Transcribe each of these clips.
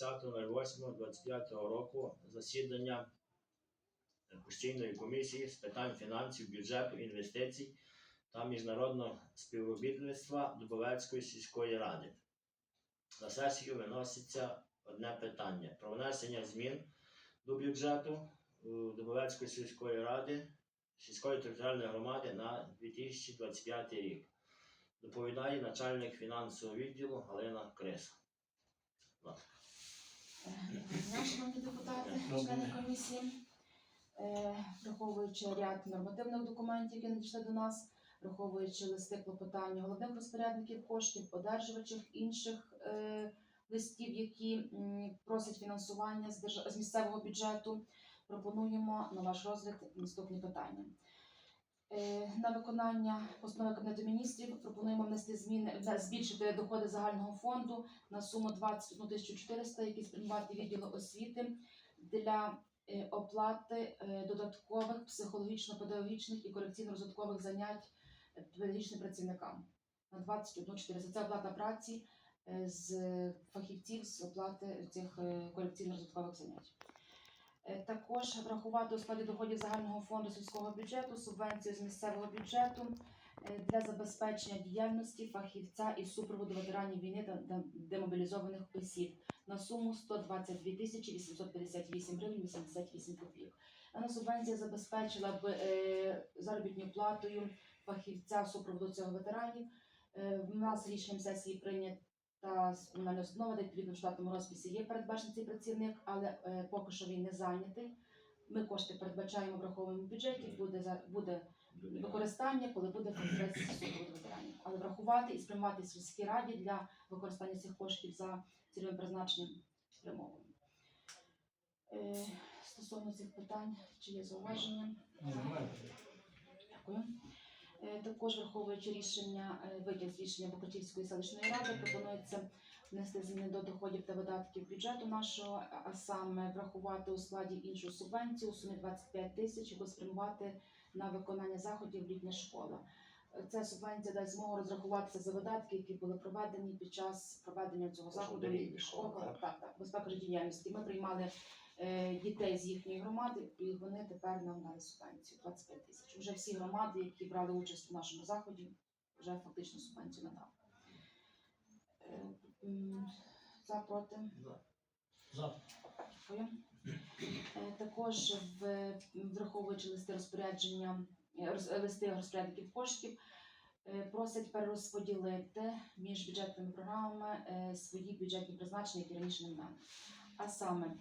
20.08.25 року засідання постійної комісії з питань фінансів, бюджету, інвестицій та міжнародного співробітництва Дубовецької сільської ради. На сесію виноситься одне питання про внесення змін до бюджету е, Дубовецької сільської ради сільської територіальної громади на 2025 рік. Доповідає начальник фінансового відділу Галина Криса. Шановні депутати, члени комісії, Е, враховуючи ряд нормативних документів, які надійшли до нас, враховуючи листи клопотання головних розпорядників коштів, одержувачів інших е, листів, які просять фінансування з місцевого бюджету, пропонуємо на ваш розгляд наступні питання. Е, На виконання постанови Кабінету міністрів пропонуємо внести зміни, збільшити доходи загального фонду на суму 21 400, які спрямувати відділу освіти для е, оплати е, додаткових психологічно-педагогічних і корекційно-розвиткових занять педагогічним працівникам на 21 400. Це оплата праці з фахівців з оплати цих корекційно-розвиткових занять. Е, Також врахувати у складі доходів загального фонду сільського бюджету субвенцію з місцевого бюджету е, для забезпечення діяльності фахівця і супроводу ветеранів війни та демобілізованих осіб на суму 122 тисячі 858 гривень 88 копійок. Дана субвенція забезпечила б е, заробітною платою фахівця супроводу цього ветеранів. В нас рішенням сесії прийнята з комунальної установи, де відповідно в штатному розписі є передбачений цей працівник, але е, поки що він не зайнятий. Ми кошти передбачаємо враховуємо в бюджеті, буде за буде використання, коли буде фахівець супроводу ветеранів. Але врахувати і спрямувати сільській раді для використання цих коштів за цільовим призначенням спрямовано. Е, стосовно цих питань, чи є зауваження? Дякую. Е, Також враховуючи рішення е, витяг з рішення Бокотівської селищної ради, пропонується внести зміни до доходів та видатків бюджету нашого, а саме врахувати у складі іншу субвенцію у сумі 25 тисяч, яку спрямувати на виконання заходів літня школа. Ця субвенція дасть змогу розрахуватися за видатки, які були проведені під час проведення цього заходу безпека життєдіяльності. Ми приймали дітей з їхньої громади, і вони тепер нам дали субвенцію 25 тисяч. Уже всі громади, які брали участь у нашому заході, вже фактично субвенцію надали. Е, За проти. За. Дякую. Е, Також враховуючи листи розпорядження е, роз- листи розпорядників коштів, е, просять перерозподілити між бюджетними програмами е, свої бюджетні призначення, які раніше не мали. А саме е,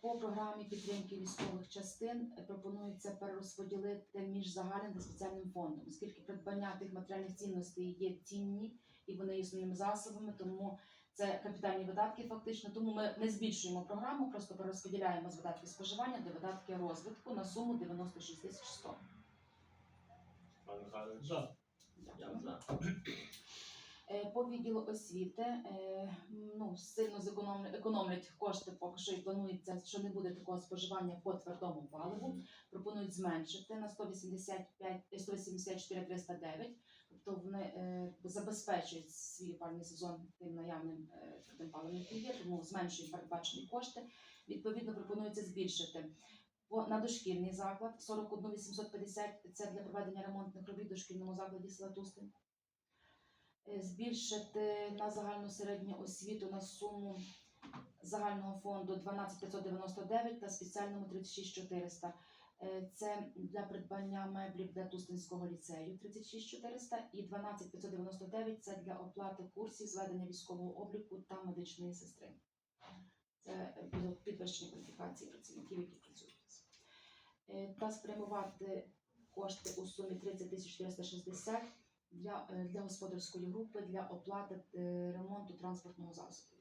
по програмі підтримки військових частин е, пропонується перерозподілити між загальним та спеціальним фондом, оскільки придбання тих матеріальних цінностей є цінні і вони є основними засобами, тому це капітальні видатки фактично. Тому ми не збільшуємо програму, просто перерозподіляємо з видатків споживання до видатків розвитку на суму 96 тисяч 100. Пан Михайлович? Я Дякую. Е, По відділу освіти е, ну, сильно зекономлять економлять кошти, поки що і планується, що не буде такого споживання по твердому паливу. Пропонують зменшити на 185, е, 184 309. Тобто вони е, забезпечують свій опальний сезон тим наявним твердим паливом, який є, тому зменшують передбачені кошти. Відповідно, пропонується збільшити на дошкільний заклад 41 850 – це для проведення ремонтних робіт в дошкільному закладі села Тустин. Е, збільшити на загальну середню освіту на суму загального фонду 12 599 та спеціальному 36 400. Е, Це для придбання меблів для Тустинського ліцею 36 400 і 12 599 – це для оплати курсів зведення військового обліку та медичної сестри. Це е, підвищення кваліфікації працівників, які працюють. Та спрямувати кошти у сумі 30 тисяч 460 для, е, для господарської групи для оплати е, ремонту транспортного засобу.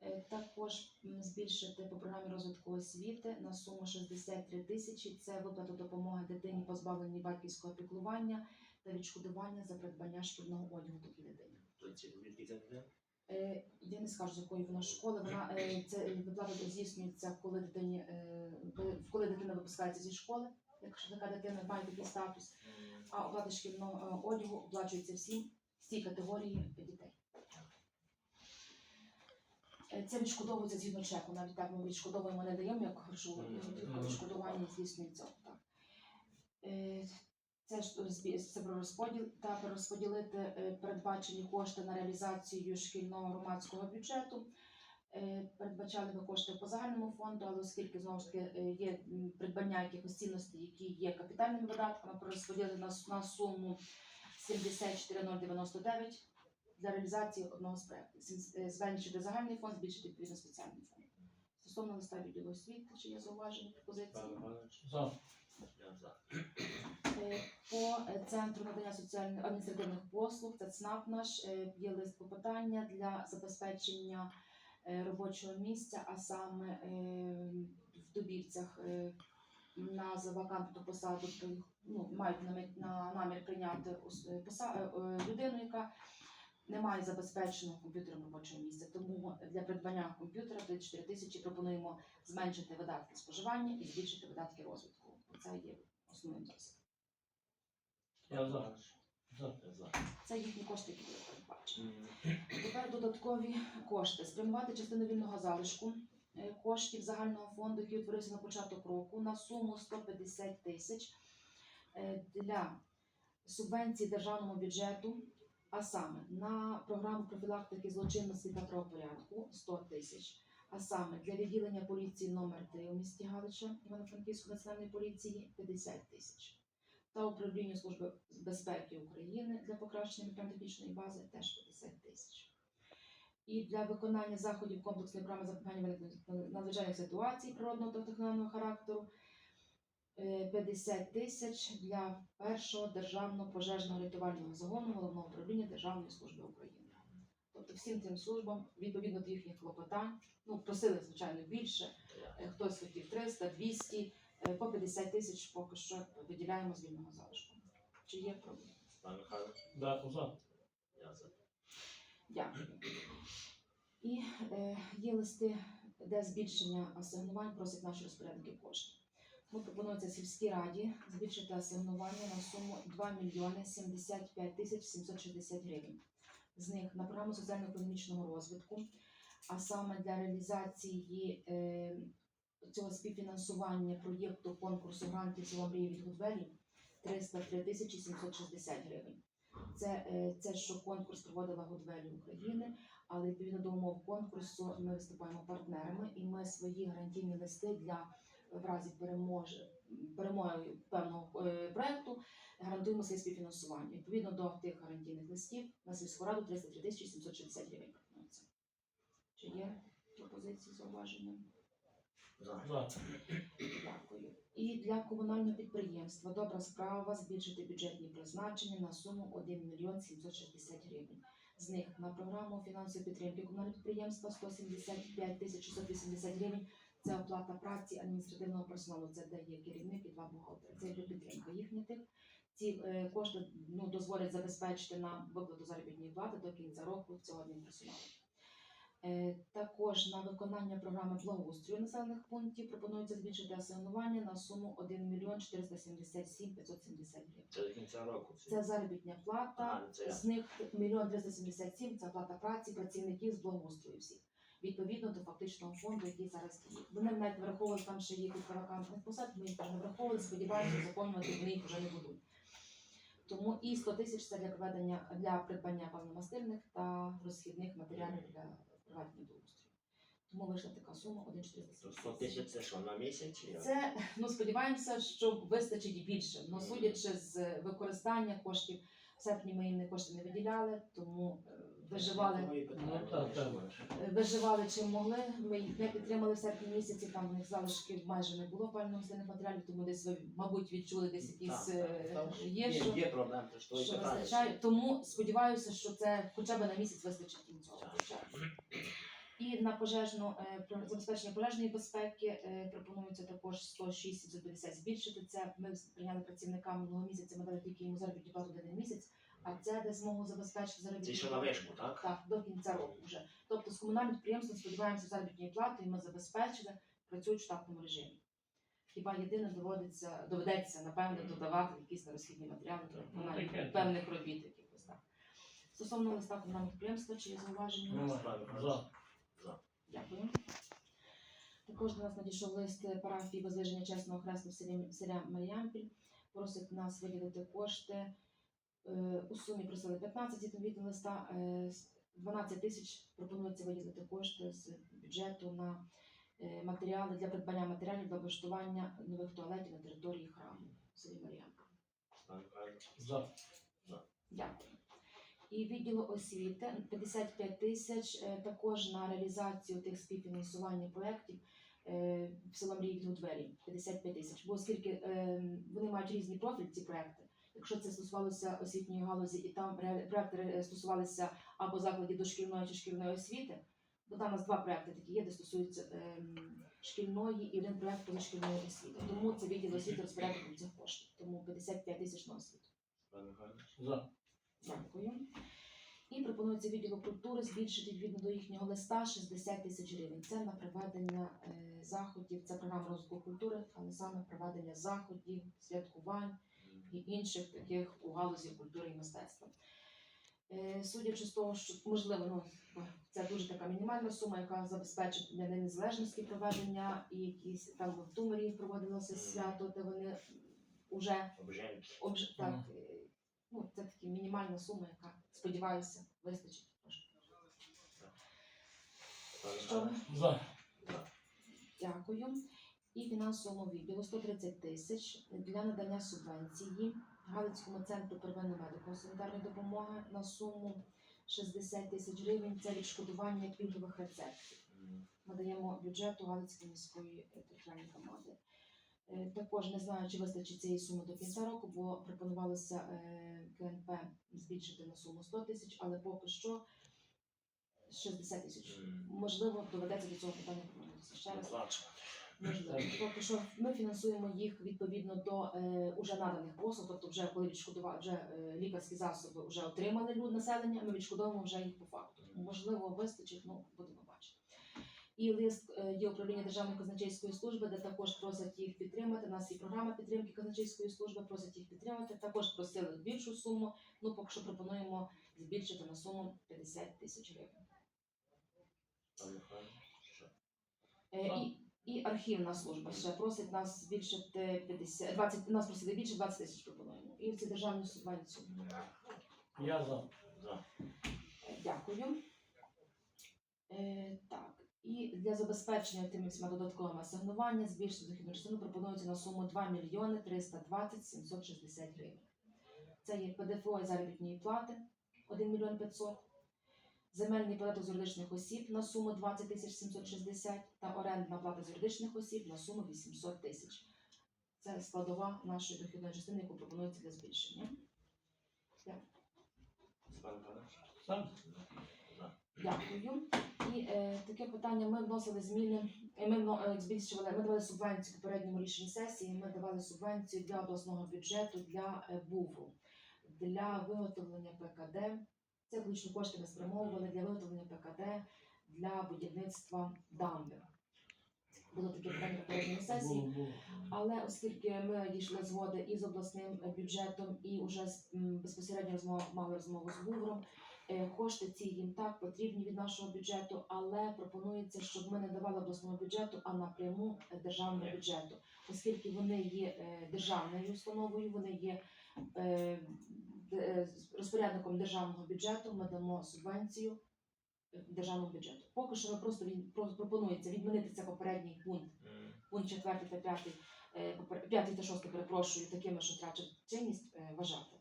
Е, Також збільшити по програмі розвитку освіти на суму 63 тисячі. Це виплата допомоги дитині позбавленій батьківського піклування та відшкодування за придбання шкільного одягу такій дитині. Я не скажу, з якої вона школи. Вона це виплата здійснюється, коли дитині коли дитина випускається зі школи якщо така дитина має такий статус, а оплата шкільного ну, е, одягу оплачується всі, всі категорії дітей. Е, це відшкодовується згідно чеку, навіть так ми відшкодовуємо, не даємо, як грошову е, відшкодування здійснюється. Так. Це ж це про розподіл та перерозподілити передбачені кошти на реалізацію шкільного громадського бюджету. Е, Передбачали ми кошти по загальному фонду, але оскільки знову ж таки е, є придбання якихось цінностей, які є капітальними видатками, перерозподілили на, с- на суму 74099 для реалізації одного з проєктів. Е, Зменшити загальний фонд, збільшити відповідно спеціальний фонд. Стосовно листа відділу освіти, чи є зауваження пропозиції? За. По центру надання соціальних адміністративних послуг, це ЦНАП наш, є лист попитання для забезпечення робочого місця, а саме е, в Дубівцях е, на вакантну посаду ну, мають на намір прийняти е, е, е, людину, яка не має забезпеченого комп'ютером робочого місця. Тому для придбання комп'ютера 34 тисячі пропонуємо зменшити видатки споживання і збільшити видатки розвитку. Це є основним зараз. Я за. Це їхні кошти, які були передбачені. Тепер додаткові кошти. Спрямувати частину вільного залишку е, коштів загального фонду, який утворився на початок року, на суму 150 тисяч е, для субвенції державному бюджету, а саме на програму профілактики злочинності та правопорядку 100 тисяч, а саме для відділення поліції номер 3 у місті Галича Івано-Франківської національної поліції 50 тисяч. Та управління Служби безпеки України для покращення матеріально-технічної бази теж 50 тисяч. І для виконання заходів комплексної програми запобігання надзвичайних ситуацій природного та техногенного характеру е, 50 тисяч для першого державного пожежного рятувального загону головного управління Державної служби України. Тобто всім цим службам, відповідно до їхніх клопотань, ну просили звичайно більше. Е, хтось хотів 300, 200, е, по 50 тисяч поки що виділяємо з вільного залишку. Чи є проблеми? Пан Михайлович, Да, за. я за. Дякую. І е, є листи, де збільшення асигнувань просять наші розпорядники коштів. Ми пропонується сільській раді збільшити асигнування на суму 2 мільйони 75 тисяч 760 гривень. З них на програму соціально-економічного розвитку, а саме для реалізації е, цього співфінансування проєкту конкурсу грантів «Село мрії від Гудвелі 303 тисячі 760 гривень. Це, е, це що конкурс проводила Гудвелі України, але відповідно до умов конкурсу ми виступаємо партнерами, і ми свої гарантійні листи для в разі переможе перемоги певного е, проекту гарантуємо своє співфінансування. Відповідно до тих гарантійних листів на сільську раду 303 тисячі 760 гривень. Чи є пропозиції зауваження? За. За. Дякую. І для комунального підприємства добра справа збільшити бюджетні призначення на суму 1 мільйон 760 гривень. З них на програму фінансової підтримки комунального підприємства 175 тисяч 680 гривень. Це оплата праці адміністративного персоналу. Це де є керівник і два бухгалтери. Це йде підтримка їхня тих. Ці е, кошти ну, дозволять забезпечити нам виплату заробітної плати до кінця року цього адмінперсоналу. Е, Також на виконання програми благоустрою населених пунктів пропонується збільшити асигнування на суму 1 мільйон 477 570 гривень. Це до кінця року. це. Це заробітня плата. Я. З них мільйон 377 – це плата праці працівників з благоустрою всіх. Відповідно до фактичного фонду, який зараз діє. Вони навіть враховували там ще є кілька вакантних посад, ми їх не враховували, сподіваємося, заповнювати вони їх вже не будуть. Тому і 100 тисяч це для проведення для придбання паливно-мастильних та розхідних матеріалів для проведення благоустрою. Тому вийшла така сума То 1,477. 100 тисяч це що, на місяць? чи як? Це ну сподіваємося, що вистачить і більше. Ну судячи з використання коштів, в серпні ми їм не кошти не виділяли, тому е, виживали, Ну, так, так. е, виживали чим могли. Ми їх не підтримали в серпні місяці. Там в них залишків майже не було пального матеріалів, тому десь ви, мабуть, відчули десь якісь е, є, що, є проблем, то що що вистачає. Тому сподіваюся, що це хоча б на місяць вистачить кінцього. Так. І на пожежну е, про- забезпечення пожежної безпеки е, пропонується також 106 750 збільшити. Це ми прийняли працівника минулого місяця, ми дали тільки йому заробітну плату на один місяць, а це де змогу забезпечити заробітну Це ще на вишку, так? Так, до кінця року вже. Тобто з комунальним підприємством сподіваємося заробітної плати, і ми забезпечили, працюють в штатному режимі. Хіба єдине доводиться, доведеться, напевне, додавати якісь нерозхідні матеріали для Ну, виконання таке. певних робіт якихось так. Стосовно листа комунального підприємства, чи є зауваження? Нема. За. Дякую. Також до нас надійшов лист парафії Возвиження Чесного Хресту в селі, селя Маріампіль. Просить нас виділити кошти. Е, у сумі просили 15 відповідно листа. е, 12 тисяч пропонується виділити кошти з бюджету на е, матеріали для придбання матеріалів для облаштування нових туалетів на території храму в селі За. Дякую. І відділу освіти 55 тисяч е, також на реалізацію тих співфінансування проєктів е, в село Мрії від двері 55 тисяч. Бо оскільки е, вони мають різні профіль, ці проекти. Якщо це стосувалося освітньої галузі, і там проекти стосувалися або закладів дошкільної чи шкільної освіти, бо там у нас два проекти такі є, де стосуються ем, шкільної і один проект позашкільної освіти. Тому це відділ освіти розпорядником цих коштів. Тому 55 тисяч на освіту. За. Дякую. І пропонується відділу культури збільшити відповідно до їхнього листа 60 тисяч гривень. Це на проведення е, заходів, це програма розвитку культури, але саме проведення заходів, святкувань і інших таких у галузі культури і мистецтва. Е, Судячи з того, що можливо, ну це дуже така мінімальна сума, яка забезпечить для незалежності проведення і якісь там в Тумері проводилося свято, де вони вже. Обж... так, е, ну, це така мінімальна сума, яка, сподіваюся, вистачить Що. За. Дякую. І фінансовому відділу 130 тисяч для надання субвенції Галицькому центру первинної медико-санітарної допомоги на суму 60 тисяч гривень. Це відшкодування пільгових рецептів. Надаємо бюджету Галицької міської територіальної громади. Е, Також не знаю, чи вистачить цієї суми до кінця року, бо пропонувалося е, КНП збільшити на суму 100 тисяч, але поки що 60 тисяч. Можливо, доведеться до цього питання повернутися ще раз. Можливо, поки що ми фінансуємо їх відповідно до е, уже наданих послуг, тобто вже коли відшкодували вже е, лікарські засоби вже отримали люд населення, ми відшкодовуємо вже їх по факту. Можливо, вистачить, ну будемо бачити. І лист е, є управління Державної казначейської служби, де також просять їх підтримати. У нас є програма підтримки казначейської служби, просять їх підтримати. Також просили більшу суму. Ну поки що пропонуємо збільшити на суму 50 тисяч гривень. Е, І, і архівна служба ще просить нас збільшити 50, 20, нас просили більше 20 тисяч пропонуємо. І це державну субвенцію. Я за. За. Дякую. Е, так. І для забезпечення тими всіма додатковими асигнування збільшити дохідну частину пропонується на суму 2 мільйони 320 760 гривень. Це є ПДФО і заробітної плати 1 мільйон 500, земельний податок з юридичних осіб на суму 20 тисяч 760 та орендна плата з юридичних осіб на суму 800 тисяч. Це складова нашої дохідної частини, яку пропонується для збільшення. Дякую. І е, таке питання ми вносили зміни. е, Ми е, збільшували, ми давали субвенцію в попередньому рішенні сесії. Ми давали субвенцію для обласного бюджету для е, БУВРу, для виготовлення ПКД. Це включно кошти ми спрямовували для виготовлення ПКД для будівництва дамби. Було таке питання попередньої сесії. Але оскільки ми дійшли згоди і з обласним бюджетом, і вже з- безпосередньо розмова мали розмову з Бувром, е, кошти ці їм так потрібні від нашого бюджету, але пропонується, щоб ми не давали обласному бюджету, а напряму державному бюджету, оскільки вони є е, державною установою, вони є е, розпорядником державного бюджету. Ми дамо субвенцію е, державному бюджету. Поки що ми просто від, пропонується відмінити це попередній пункт пункт 4 та 5, е, 5 та 6, перепрошую, такими, що втрачать чинність е, вважати.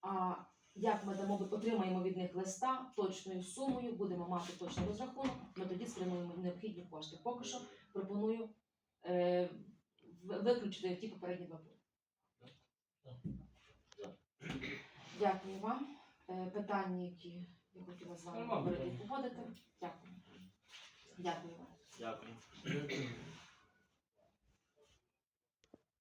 А як ми дамо, отримаємо від них листа точною сумою, будемо мати точний розрахунок, ми тоді спрямуємо необхідні кошти. Поки що пропоную е, виключити ті попередні два пункти. Дякую вам. Е, Питання, які я хотіла з вами поводити. говорити, погодити. Дякую. Дякую вам. Дякую.